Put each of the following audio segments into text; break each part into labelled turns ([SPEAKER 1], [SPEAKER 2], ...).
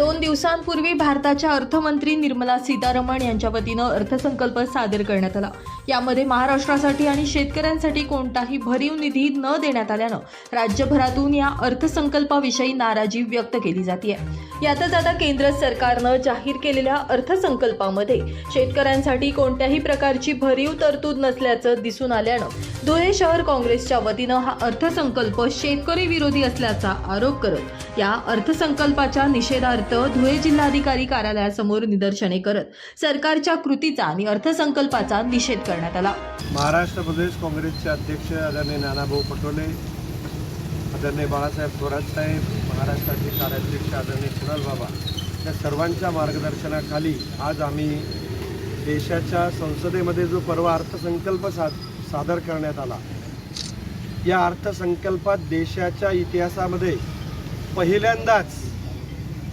[SPEAKER 1] दोन दिवसांपूर्वी भारताच्या अर्थमंत्री निर्मला सीतारमण यांच्या वतीनं अर्थसंकल्प सादर करण्यात आला. यामध्ये महाराष्ट्रासाठी आणि शेतकऱ्यांसाठी कोणताही भरीव निधी न देण्यात आल्यानं राज्यभरातून या अर्थसंकल्पाविषयी नाराजी व्यक्त केली जाते यातच आता केंद्र सरकारनं जाहीर केलेल्या अर्थसंकल्पामध्ये शेतकऱ्यांसाठी कोणत्याही प्रकारची भरीव तरतूद नसल्याचं दिसून आल्यानं धुळे शहर काँग्रेसच्या वतीनं हा अर्थसंकल्प शेतकरी विरोधी असल्याचा आरोप करत या अर्थसंकल्पाच्या निषेधार्थ धुळे जिल्हाधिकारी कार्यालयासमोर निदर्शने करत सरकारच्या कृतीचा आणि अर्थसंकल्पाचा निषेध करण्यात आला.
[SPEAKER 2] महाराष्ट्र प्रदेश काँग्रेसचे अध्यक्ष आदरणीय नानाभाऊ पटोले आदरणीय बाळासाहेब थोरातसाहेब महाराष्ट्राचे कार्याध्यक्ष आदरणीय कुणाल बाबा या सर्वांच्या मार्गदर्शनाखाली आज आम्ही देशाच्या संसदेमध्ये जो परवा अर्थसंकल्प सा सादर करण्यात आला. या अर्थसंकल्पात देशाच्या इतिहासामध्ये पहिल्यांदाच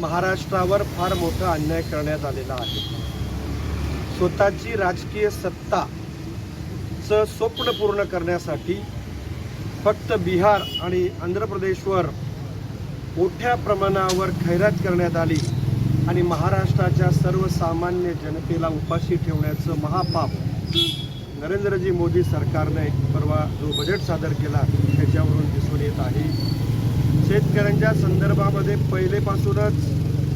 [SPEAKER 2] महाराष्ट्रावर फार मोठा अन्याय करण्यात आलेला आहे. स्वतःची राजकीय सत्ताचं स्वप्न पूर्ण करण्यासाठी फक्त बिहार आणि आंध्र प्रदेशवर मोठ्या प्रमाणावर खैरात करण्यात आली आणि महाराष्ट्राच्या सर्वसामान्य जनतेला उपाशी ठेवण्याचं महापाप नरेंद्रजी मोदी सरकारने परवा जो बजेट सादर केला त्याच्यावरून दिसून येत आहे. शेतकऱ्यांच्या संदर्भामध्ये पहिलेपासूनच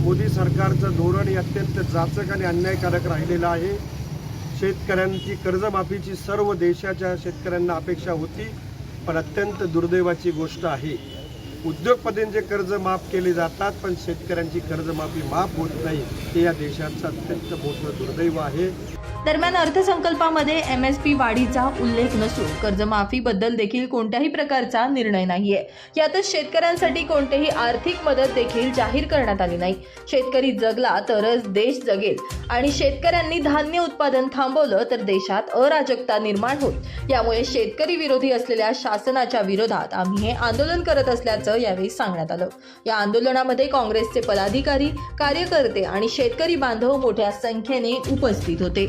[SPEAKER 2] मोदी सरकारचं धोरण हे अत्यंत जाचक आणि अन्यायकारक राहिलेलं आहे. शेतकऱ्यांची कर्जमाफीची सर्व देशाच्या शेतकऱ्यांना अपेक्षा होती पण अत्यंत दुर्दैवाची गोष्ट आहे. उद्योगपतींचे कर्ज माफ केले जातात पण शेतकऱ्यांची कर्जमाफी माफ होत नाही. हे या देशाचं अत्यंत मोठं दुर्दैव आहे.
[SPEAKER 1] दरम्यान अर्थसंकल्पामध्ये एम एस पी वाढीचा उल्लेख नसून कर्जमाफीबद्दल देखील कोणत्याही प्रकारचा निर्णय नाहीये. यातच शेतकऱ्यांसाठी कोणतीही आर्थिक मदत देखील जाहीर करण्यात आली नाही. शेतकरी जगला तरच देश जगेल. आणि शेतकऱ्यांनी धान्य उत्पादन थांबवलं तर देशात अराजकता निर्माण होईल. यामुळे शेतकरी विरोधी असलेल्या शासनाच्या विरोधात आम्ही हे आंदोलन करत असल्याचं यावेळी सांगण्यात आलं. या आंदोलनामध्ये काँग्रेसचे पदाधिकारी कार्यकर्ते आणि शेतकरी बांधव मोठ्या संख्येने उपस्थित होते.